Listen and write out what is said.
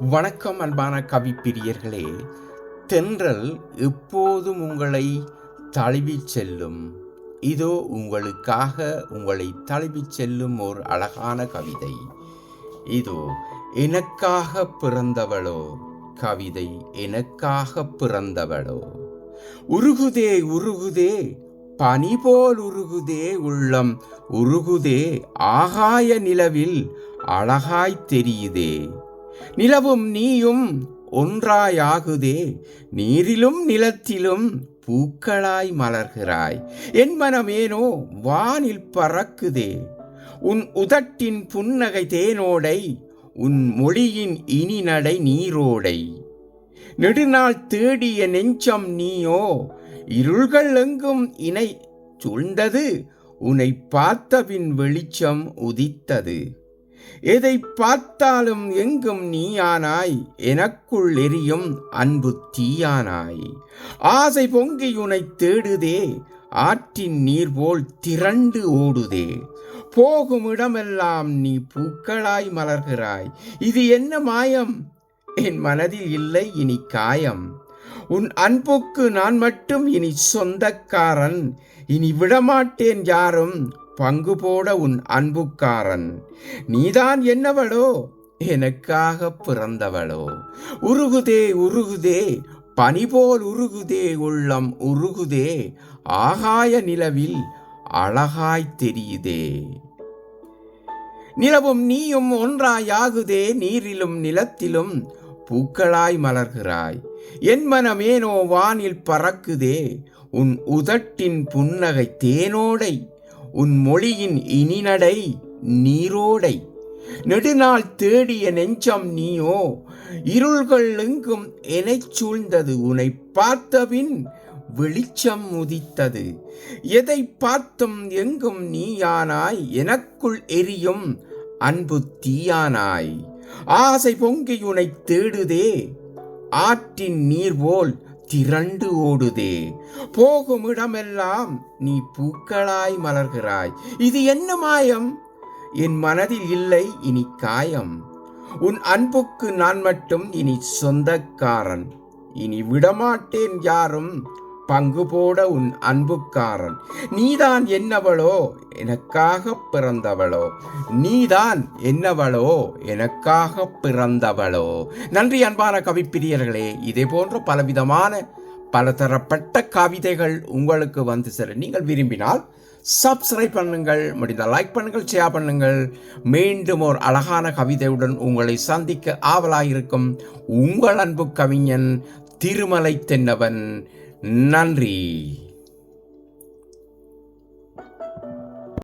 வணக்கம் அன்பான கவிப்பிரியர்களே தென்றல் எப்போதும் உங்களை தழுவிச் செல்லும். இதோ உங்களுக்காக உங்களை தழுவிச் செல்லும் ஒரு அழகான கவிதை. இதோ எனக்காக பிறந்தவளோ? கவிதை எனக்காக பிறந்தவளோ? உருகுதே உருகுதே பனி போல் உருகுதே உள்ளம் உருகுதே ஆகாய நிலவில் அழகாய் தெரியுதே. நிலவும் நீயும் ஒன்றாயாகுதே நீரிலும் நிலத்திலும் பூக்களாய் மலர்கிறாய். என் மனமேனோ வானில் பறக்குதே உன் உதட்டின் புன்னகை தேனோடை உன் மொழியின் இனி நடை நீரோடை. நெடுநாள் தேடிய நெஞ்சம் நீயோ இருள்கள் எங்கும் இணை சூழ்ந்தது உன்னை பார்த்தபின் வெளிச்சம் உதித்தது. எதை பார்த்தாலும் எங்கும் நீயானாய் எனக்குள் எரியும் அன்பு தீயானாய். ஆசை பொங்கி உனை தேடுதே ஆற்றின் நீர் போல் திரண்டு ஓடுதே. போகும் இடமெல்லாம் நீ பூக்களாய் மலர்கிறாய். இது என்ன மாயம்? என் மனதில் இல்லை இனி காயம். உன் அன்புக்கு நான் மட்டும் இனி சொந்தக்காரன். இனி விடமாட்டேன் யாரும். பங்கு போட உன் அன்புக்காரன். நீதான் என்னவளோ? எனக்காக பிறந்தவளோ. உருகுதே உருகுதே. பனி போல் உருகுதே உள்ளம் உருகுதே. ஆகாய நிலவில் அழகாய் தெரியுதே. நிலவும் நீயும் ஒன்றாயாகுதே. நீரிலும் நிலத்திலும் பூக்களாய் மலர்கிறாய். என் மனமேனோ வானில் பறக்குதே உன் உதட்டின் புன்னகை தேனோடை உன் மொழியின் இனிநடை நீரோடை. நெடுநாள் தேடிய நெஞ்சம் நீயோ இருள்கள் எங்கும் எனச் சூழ்ந்தது உன்னை பார்த்தபின் வெளிச்சம் உதித்தது. எதை பார்த்தும் எங்கும் நீயானாய் எனக்குள் எரியும் அன்பு தீயானாய். ஆசை பொங்கி உனை தேடுதே ஆற்றின் நீர் போல் திரண்டு ஓடுதே. போகும் இடமெல்லாம் நீ பூக்களாய் மலர்கிறாய். இது என்ன மாயம்? என் மனதில் இல்லை இனி காயம். உன் அன்புக்கு நான் மட்டும் இனி சொந்தக்காரன். இனி விடமாட்டேன் யாரும். பங்கு போட உன் அன்புக்காரன். நீதான் என்னவளோ எனக்காக பிறந்தவளோ. நீதான் என்னவளோ எனக்காக பிறந்தவளோ. நன்றி அன்பான கவிப்பிரியர்களே இதே போன்ற பலவிதமான பலதரப்பட்ட கவிதைகள் உங்களுக்கு வந்து சேர. நீங்கள் விரும்பினால் சப்ஸ்கிரைப் பண்ணுங்கள் முடிந்தால் லைக் பண்ணுங்கள் ஷேர் பண்ணுங்கள். மீண்டும் ஒரு அழகான கவிதையுடன் உங்களை சந்திக்க ஆவலாயிருக்கும் உங்கள் அன்பு கவிஞன் திருமலை தென்னவன் நன்றி.